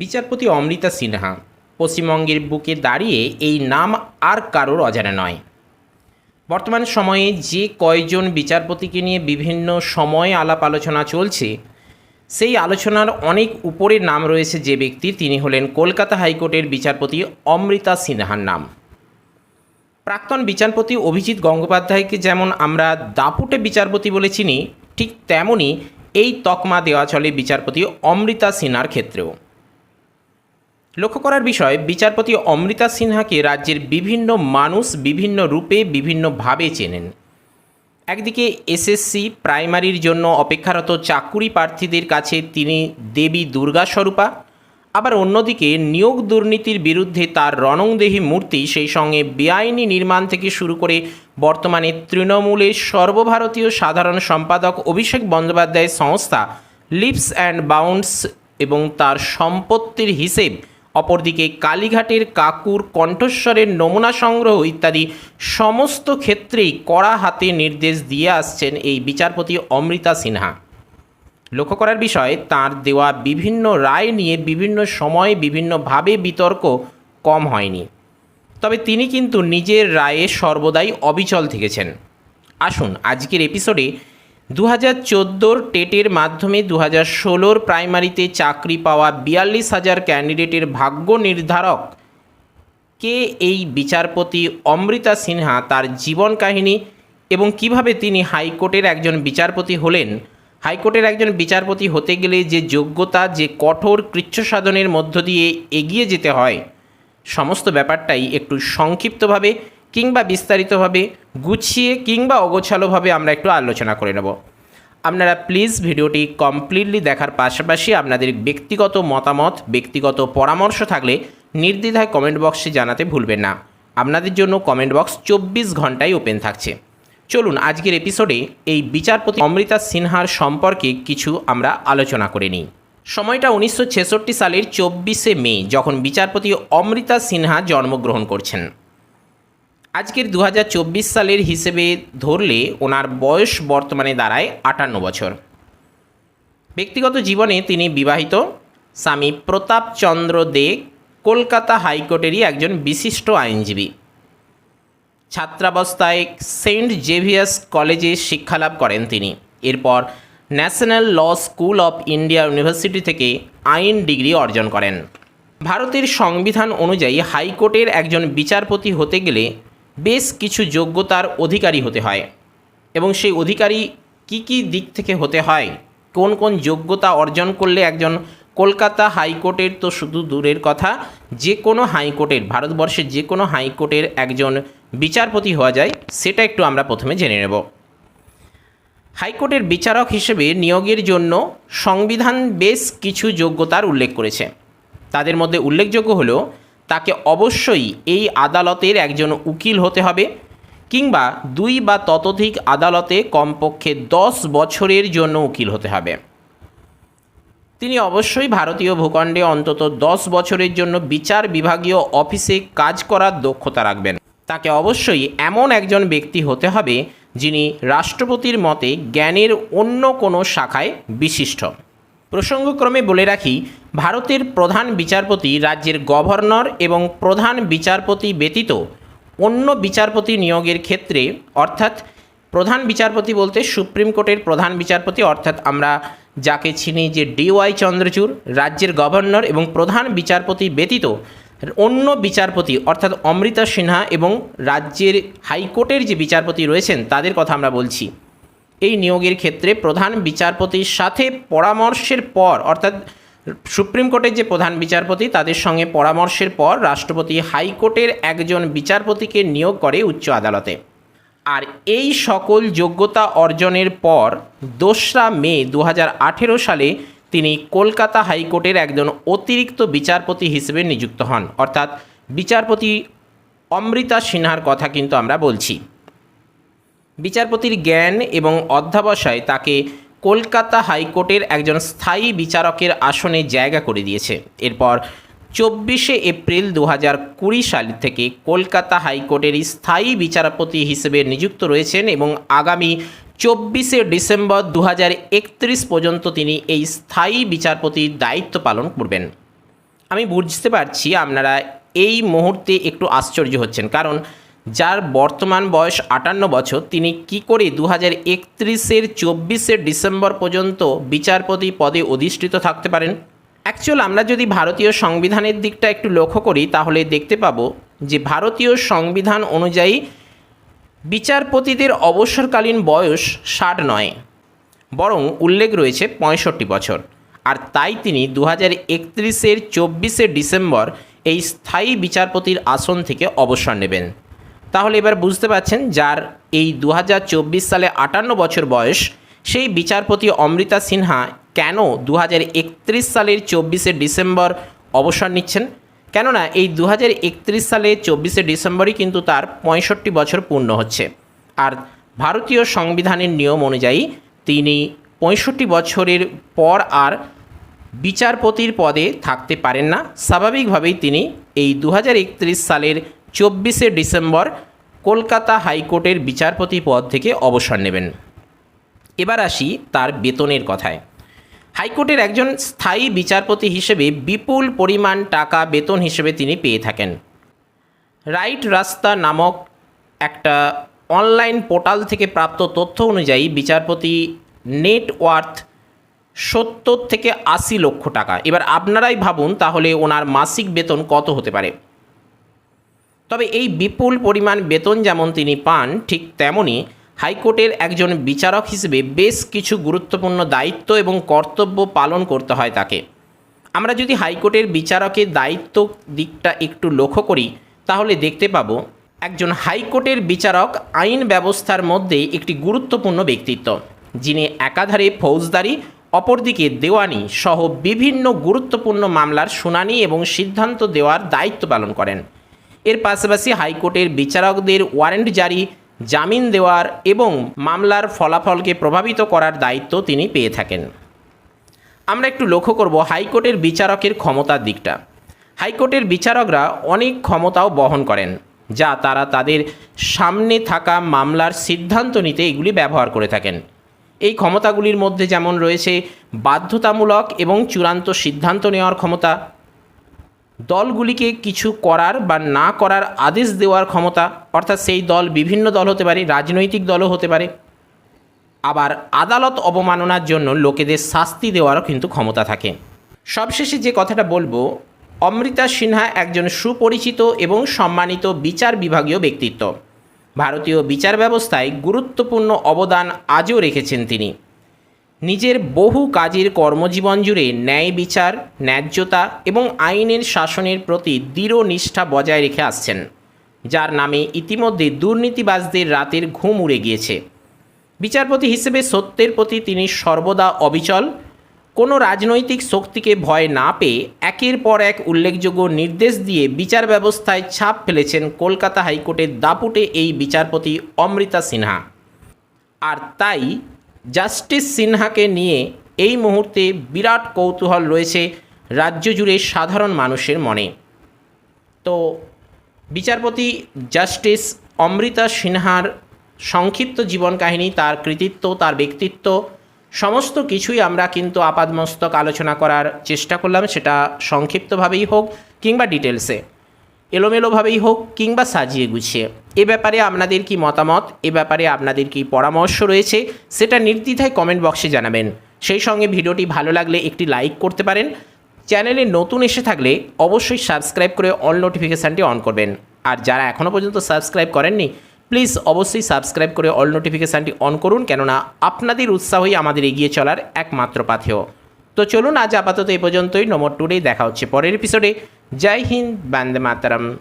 বিচারপতি অমৃতা সিনহা, পশ্চিমবঙ্গের বুকে দাঁড়িয়ে এই নাম আর কারোর অজানা নয়। বর্তমান সময়ে যে কয়জন বিচারপতিকে নিয়ে বিভিন্ন সময় আলাপ আলোচনা চলছে, সেই আলোচনার অনেক উপরে নাম রয়েছে যে ব্যক্তি, তিনি হলেন কলকাতা হাইকোর্টের বিচারপতি অমৃতা সিনহার নাম। প্রাক্তন বিচারপতি অভিজিৎ গঙ্গোপাধ্যায়কে যেমন আমরা দাপুটে বিচারপতি বলে চিনি, ঠিক তেমনই এই তকমা দেওয়া চলে বিচারপতি অমৃতা সিনহার ক্ষেত্রেও। লক্ষ্য করার বিষয়, বিচারপতি অমৃতা সিনহাকে রাজ্যের বিভিন্ন মানুষ বিভিন্ন রূপে বিভিন্নভাবে চেনেন। একদিকে এসএসসি প্রাইমারির জন্য অপেক্ষারত চাকুরি প্রার্থীদের কাছে তিনি দেবী দুর্গা স্বরূপা, আবার অন্যদিকে নিয়োগ দুর্নীতির বিরুদ্ধে তার রণংদেহী মূর্তি সেই সঙ্গে বেআইনি নির্মাণ থেকে শুরু করে বর্তমানে তৃণমূলের সর্বভারতীয় সাধারণ সম্পাদক অভিষেক বন্দ্যোপাধ্যায়ের সংস্থা লিপস অ্যান্ড বাউন্ডস এবং তার সম্পত্তির হিসেব অপরদিকে কালীঘাটের কাকুর কণ্ঠস্বরের নমুনা সংগ্রহ ইত্যাদি সমস্ত ক্ষেত্রেই কড়া হাতে নির্দেশ দিয়ে আসছেন এই বিচারপতি অমৃতা সিনহা। লক্ষ্য করার বিষয়, তার দেওয়া বিভিন্ন রায় নিয়ে বিভিন্ন সময়ে বিভিন্নভাবে বিতর্ক কম হয়নি। তবে তিনি কিন্তু নিজের রায়ে সর্বদাই অবিচল থেকেছেন। আসুন, আজকের এপিসোডে দু হাজার চোদ্দোর টেটের মাধ্যমে দু হাজার ষোলোর প্রাইমারিতে চাকরি পাওয়া বিয়াল্লিশ হাজার ক্যান্ডিডেটের ভাগ্য নির্ধারক। কে এই বিচারপতি অমৃতা সিনহা তার জীবন কাহিনী এবং কীভাবে তিনি হাইকোর্টের একজন বিচারপতি হলেন? হাইকোর্টের একজন বিচারপতি হতে গেলে যে যোগ্যতা, যে কঠোর কৃচ্ছ সাধনের মধ্য দিয়ে এগিয়ে যেতে হয়, সমস্ত ব্যাপারটাই একটু সংক্ষিপ্তভাবে কিংবা বিস্তারিতভাবে গুছিয়ে কিংবা অগোছালোভাবে আমরা একটু আলোচনা করে নেব। আপনারা প্লিজ ভিডিওটি কমপ্লিটলি দেখার পাশাপাশি আপনাদের ব্যক্তিগত মতামত, ব্যক্তিগত পরামর্শ থাকলে নির্দ্বিধায় কমেন্ট বক্সে জানাতে ভুলবেন না। আপনাদের জন্য কমেন্ট বক্স চব্বিশ ঘন্টায় ওপেন থাকছে। চলুন আজকের এপিসোডে এই বিচারপতি অমৃতা সিনহার সম্পর্কে কিছু আমরা আলোচনা করে নিই। সময়টা উনিশশো ছেষট্টি সালের চব্বিশে মে, যখন বিচারপতি অমৃতা সিনহা জন্মগ্রহণ করছেন। আজকের দু হাজার চব্বিশ সালের হিসেবে ধরলে ওনার বয়স বর্তমানে দাঁড়ায় আটান্ন বছর। ব্যক্তিগত জীবনে তিনি বিবাহিত, স্বামী প্রতাপচন্দ্র দে, কলকাতা হাইকোর্টেরই একজন বিশিষ্ট আইনজীবী। ছাত্রাবস্থায় সেন্ট জেভিয়ার্স কলেজে শিক্ষালাভ করেন তিনি। এরপর national law school of India university থেকে আইন ডিগ্রি অর্জন করেন। ভারতের সংবিধান অনুযায়ী হাইকোর্টের একজন বিচারপতি হতে গেলে বেশ কিছু যোগ্যতার অধিকারী হতে হয়। এবং সেই অধিকারী কি কি দিক থেকে হতে হয়? কোন কোন যোগ্যতা অর্জন করলে একজন কলকাতা হাইকোর্টের তো শুধু দূরের কথা, যে কোনো হাইকোর্টের, ভারতবর্ষের যে কোনো হাইকোর্টের একজন বিচারপতি হওয়া যায়, সেটা একটু আমরা প্রথমে জেনে নেব। হাইকোর্টের বিচারক হিসেবে নিয়োগের জন্য সংবিধান বেশ কিছু যোগ্যতার উল্লেখ করেছে। তাদের মধ্যে উল্লেখযোগ্য হলো তাকে অবশ্যই এই আদালতের একজন উকিল হতে হবে কিংবা দুই বা ততোধিক আদালতে কমপক্ষে দশ বছরের জন্য উকিল হতে হবে। তিনি অবশ্যই ভারতীয় ভূখণ্ডে অন্তত দশ বছরের জন্য বিচার বিভাগীয় অফিসে কাজ করার দক্ষতা রাখবেন। তাকে অবশ্যই এমন একজন ব্যক্তি হতে হবে যিনি রাষ্ট্রপতির মতে জ্ঞানের অন্য কোনো শাখায় বিশিষ্ট। প্রসঙ্গক্রমে বলে রাখি, ভারতের প্রধান বিচারপতি রাজ্যের গভর্নর এবং প্রধান বিচারপতি ব্যতীত অন্য বিচারপতি নিয়োগের ক্ষেত্রে, অর্থাৎ প্রধান বিচারপতি বলতে সুপ্রিম কোর্টের প্রধান বিচারপতি, অর্থাৎ আমরা যাকে চিনি যে ডিওয়াই চন্দ্রচূড়, রাজ্যের গভর্নর এবং প্রধান বিচারপতি ব্যতীত অন্য বিচারপতি, অর্থাৎ অমৃতা সিনহা এবং রাজ্যের হাইকোর্টের যে বিচারপতি রয়েছেন, তাদের কথা আমরা বলছি। এই নিয়োগের ক্ষেত্রে প্রধান বিচারপতির সাথে পরামর্শের পর, অর্থাৎ সুপ্রিম কোর্টের যে প্রধান বিচারপতি, তাদের সঙ্গে পরামর্শের পর রাষ্ট্রপতি হাইকোর্টের একজন বিচারপতিকে নিয়োগ করে উচ্চ আদালতে। আর এই সকল যোগ্যতা অর্জনের পর দোসরা মে দু হাজার আঠেরো সালে তিনি কলকাতা হাইকোর্টের একজন অতিরিক্ত বিচারপতি হিসেবে নিযুক্ত হন। অর্থাৎ বিচারপতি অমৃতা সিনহার কথা কিন্তু আমরা বলছি। বিচারপতির জ্ঞান এবং অধ্যাবসায় তাকে কলকাতা হাইকোর্টের একজন স্থায়ী বিচারকের আসনে জায়গা করে দিয়েছে। এরপর চব্বিশে এপ্রিল দু হাজার কুড়ি সাল থেকে কলকাতা হাইকোর্টের স্থায়ী বিচারপতি হিসেবে নিযুক্ত রয়েছেন এবং আগামী চব্বিশে ডিসেম্বর দু হাজার একত্রিশ পর্যন্ত তিনি এই স্থায়ী বিচারপতির দায়িত্ব পালন করবেন। আমি বুঝতে পারছি আপনারা এই মুহূর্তে একটু আশ্চর্য হচ্ছেন, কারণ যার বর্তমান বয়স আটান্ন বছর, তিনি কি করে দু হাজার একত্রিশের চব্বিশে ডিসেম্বর পর্যন্ত বিচারপতি পদে অধিষ্ঠিত থাকতে পারেন? অ্যাকচুয়াল আমরা যদি ভারতীয় সংবিধানের দিকটা একটু লক্ষ্য করি, তাহলে দেখতে পাবো যে ভারতীয় সংবিধান অনুযায়ী বিচারপতিদের অবসরকালীন বয়স ষাট নয়, বরং উল্লেখ রয়েছে পঁয়ষট্টি বছর। আর তাই তিনি দু হাজার একত্রিশের চব্বিশে ডিসেম্বর এই স্থায়ী বিচারপতির আসন থেকে অবসর নেবেন। তাহলে এবার বুঝতে পারছেন যার এই দু হাজার চব্বিশ সালে আটান্ন বছর বয়স, সেই বিচারপতি অমৃতা সিনহা কেন দু হাজার একত্রিশ সালের চব্বিশে ডিসেম্বর অবসর নিচ্ছেন? কেননা এই দু হাজার একত্রিশ সালে চব্বিশে ডিসেম্বরই কিন্তু তার পঁয়ষট্টি বছর পূর্ণ হচ্ছে। আর ভারতীয় সংবিধানের নিয়ম অনুযায়ী তিনি পঁয়ষট্টি বছরের পর আর বিচারপতির পদে থাকতে পারেন না। স্বাভাবিকভাবেই তিনি এই দু হাজার একত্রিশ সালের চব্বিশে ডিসেম্বর কলকাতা হাইকোর্টের বিচারপতি পদ থেকে অবসর নেবেন। এবার আসি তার বেতনের কথায়। হাইকোর্টের একজন স্থায়ী বিচারপতি হিসেবে বিপুল পরিমাণ টাকা বেতন হিসেবে তিনি পেয়ে থাকেন। রাইট রাস্তা নামক একটা অনলাইন পোর্টাল থেকে প্রাপ্ত তথ্য অনুযায়ী বিচারপতি নেটওয়ার্থ সত্তর থেকে আশি লক্ষ টাকা। এবার আপনারাই ভাবুন তাহলে ওনার মাসিক বেতন কত হতে পারে। তবে এই বিপুল পরিমাণ বেতন যেমন তিনি পান, ঠিক তেমনই হাইকোর্টের একজন বিচারক হিসেবে বেশ কিছু গুরুত্বপূর্ণ দায়িত্ব এবং কর্তব্য পালন করতে হয় তাকে। আমরা যদি হাইকোর্টের বিচারকের দায়িত্ব দিকটা একটু লক্ষ্য করি, তাহলে দেখতে পাবো একজন হাইকোর্টের বিচারক আইন ব্যবস্থার মধ্যে একটি গুরুত্বপূর্ণ ব্যক্তিত্ব, যিনি একাধারে ফৌজদারি, অপরদিকে দেওয়ানি সহ বিভিন্ন গুরুত্বপূর্ণ মামলার শুনানি এবং সিদ্ধান্ত দেওয়ার দায়িত্ব পালন করেন। এর পাশাপাশি হাইকোর্টের বিচারকদের ওয়ারেন্ট জারি, জামিন দেওয়ার এবং মামলার ফলাফলকে প্রভাবিত করার দায়িত্ব তিনি পেয়ে থাকেন। আমরা একটু লক্ষ্য করব হাইকোর্টের বিচারকের ক্ষমতার দিকটা। হাইকোর্টের বিচারকরা অনেক ক্ষমতাও বহন করেন, যা তারা তাদের সামনে থাকা মামলার সিদ্ধান্ত নিতে এগুলি ব্যবহার করে থাকেন। এই ক্ষমতাগুলির মধ্যে যেমন রয়েছে বাধ্যতামূলক এবং চূড়ান্ত সিদ্ধান্ত নেওয়ার ক্ষমতা দলগুলিকে কিছু করার বা না করার আদেশ দেওয়ার ক্ষমতা, অর্থাৎ সেই দল বিভিন্ন দল হতে পারে, রাজনৈতিক দলও হতে পারে। আবার আদালত অবমাননার জন্য লোকেদের শাস্তি দেওয়ারও কিন্তু ক্ষমতা থাকে। সবশেষে যে কথাটা বলব, অমৃতা সিনহা একজন সুপরিচিত এবং সম্মানিত বিচার বিভাগীয় ব্যক্তিত্ব। ভারতীয় বিচার ব্যবস্থায় গুরুত্বপূর্ণ অবদান আজও রেখেছেন তিনি। নিজের বহু কাজের কর্মজীবন জুড়ে ন্যায় বিচার, ন্যায্যতা এবং আইনের শাসনের প্রতি দৃঢ় নিষ্ঠা বজায় রেখে আসছেন, যার নামে ইতিমধ্যে দুর্নীতিবাজদের রাতের ঘুম উড়ে গিয়েছে। বিচারপতি হিসেবে সত্যের প্রতি তিনি সর্বদা অবিচল, কোনো রাজনৈতিক শক্তিকে ভয় না পেয়ে একের পর এক উল্লেখযোগ্য নির্দেশ দিয়ে বিচার ব্যবস্থায় ছাপ ফেলেছেন কলকাতা হাইকোর্টের দাপুটে এই বিচারপতি অমৃতা সিনহা। আর তাই জাস্টিস সিনহাকে নিয়ে এই মুহূর্তে বিরাট কৌতূহল রয়েছে রাজ্য জুড়ে সাধারণ মানুষের মনে। তো বিচারপতি জাস্টিস অমৃতা সিনহার সংক্ষিপ্ত জীবন কাহিনী, তার কৃতিত্ব, তার ব্যক্তিত্ব, সমস্ত কিছুই আমরা কিন্তু আপাদমস্তক আলোচনা করার চেষ্টা করলাম, সেটা সংক্ষিপ্তভাবেই হোক কিংবা ডিটেলসে। এলোমেলোভাবেই হোক কিংবা সাজিয়ে গুছিয়ে। এ ব্যাপারে আপনাদের কি মতামত? এ ব্যাপারে আপনাদের কি পরামর্শ রয়েছে? সেটা নির্দ্বিধায় কমেন্ট বক্সে জানাবেন। সেই সঙ্গে ভিডিওটি ভালো লাগলে একটি লাইক করতে পারেন। চ্যানেলে নতুন এসে থাকলে অবশ্যই সাবস্ক্রাইব করে অল নোটিফিকেশানটি অন করবেন। আর যারা এখনও পর্যন্ত সাবস্ক্রাইব করেননি প্লিজ অবশ্যই সাবস্ক্রাইব করে অল নোটিফিকেশানটি অন করুন, কেননা আপনাদের উৎসাহই আমাদের এগিয়ে চলার একমাত্র পাথেয়। তো চলুন আজ আপাতত এই পর্যন্তই। নম্বর টুডে দেখা হচ্ছে পরের এপিসোডে Jai Hind, Bande Mataram.